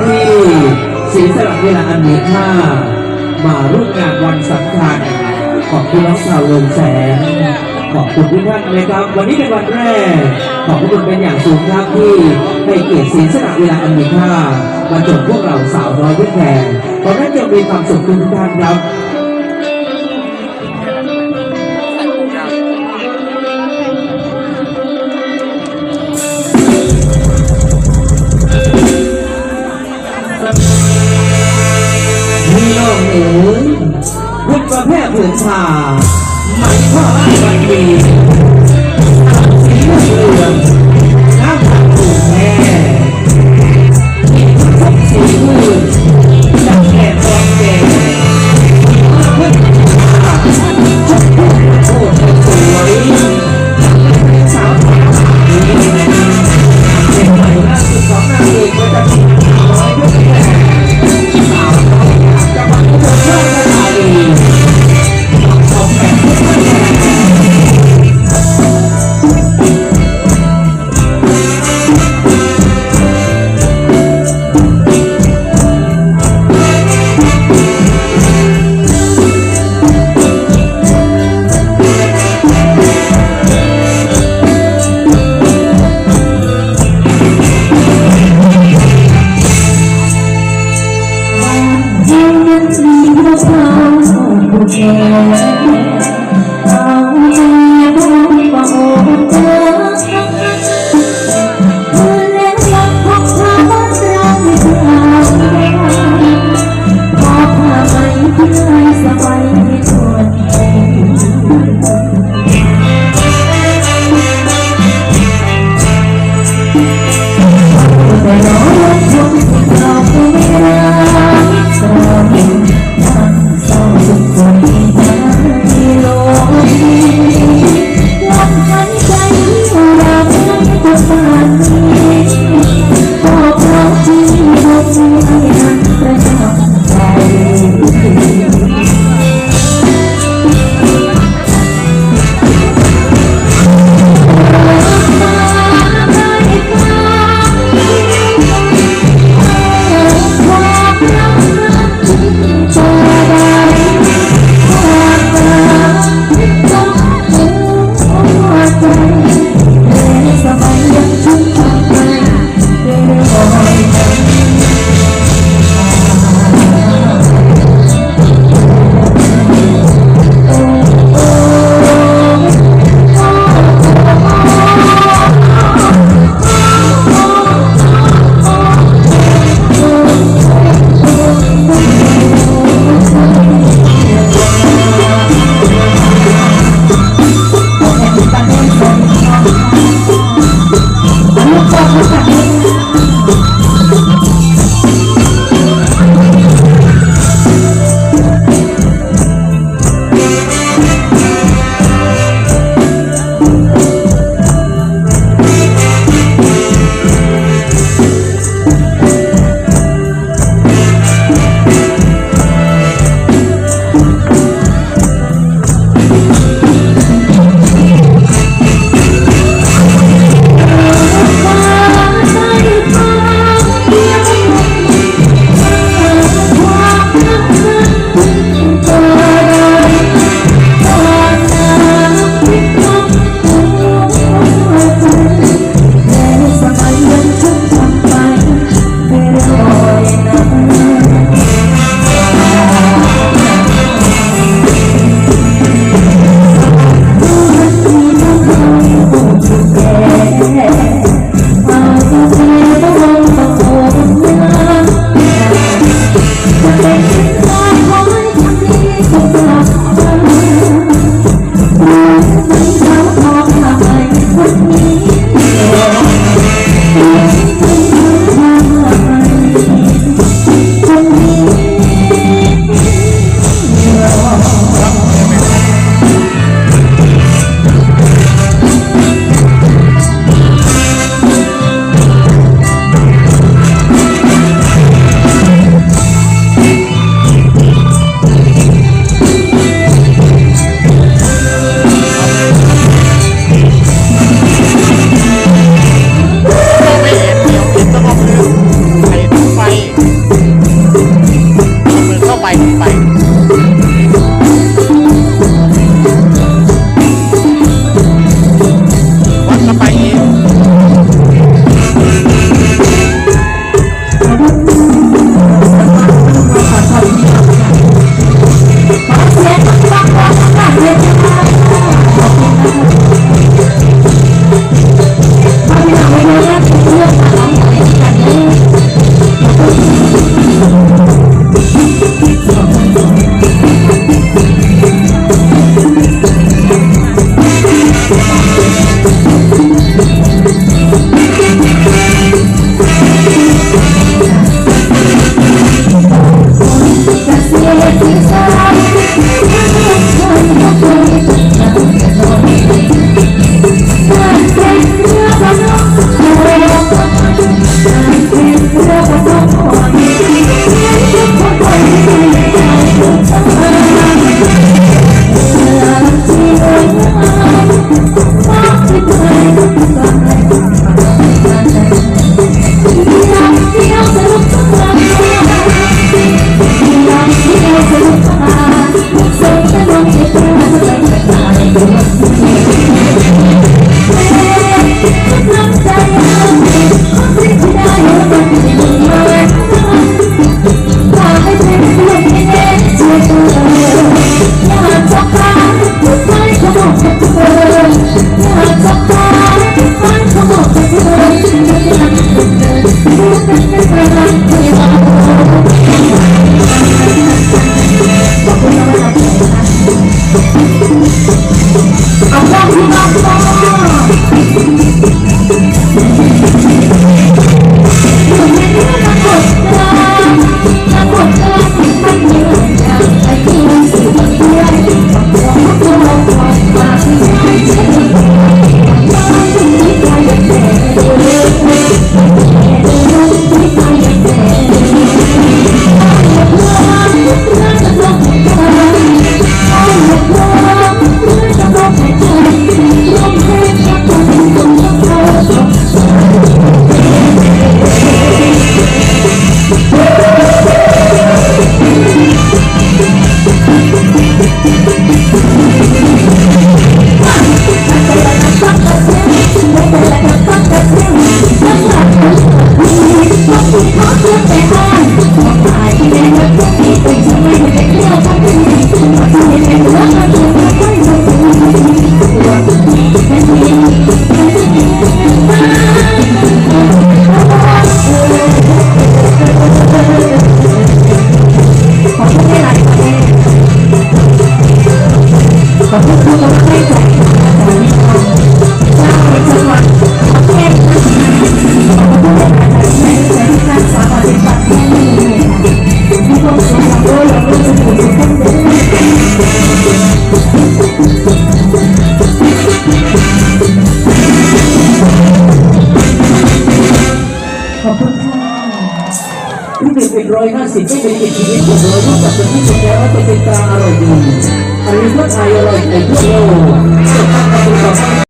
ที่ศีสลักเวลาอันมีค่ามาร่วมงานวันสำคัญ ขอบคุณน้องสาวลงแสง ขอบคุณทุกท่านนะครับ วันนี้เป็นวันแรก ขอบคุณเป็นอย่างสูงครับที่ให้เกียรติศีสลักเวลาอันมีค่ามาจบพวกเราสาวน้อยเพื่อนแทนขอให้จงมีความสุขทุกท่านครับ เภทผืนชา Thank you. ร้อยห้าสิบไม่เป็นกีวิตของเราร่วมกับคนที่สุดแล้วจะเป็นตาอร่อยดีอันนี้ก็ไทยอร่อยในทั่วโลก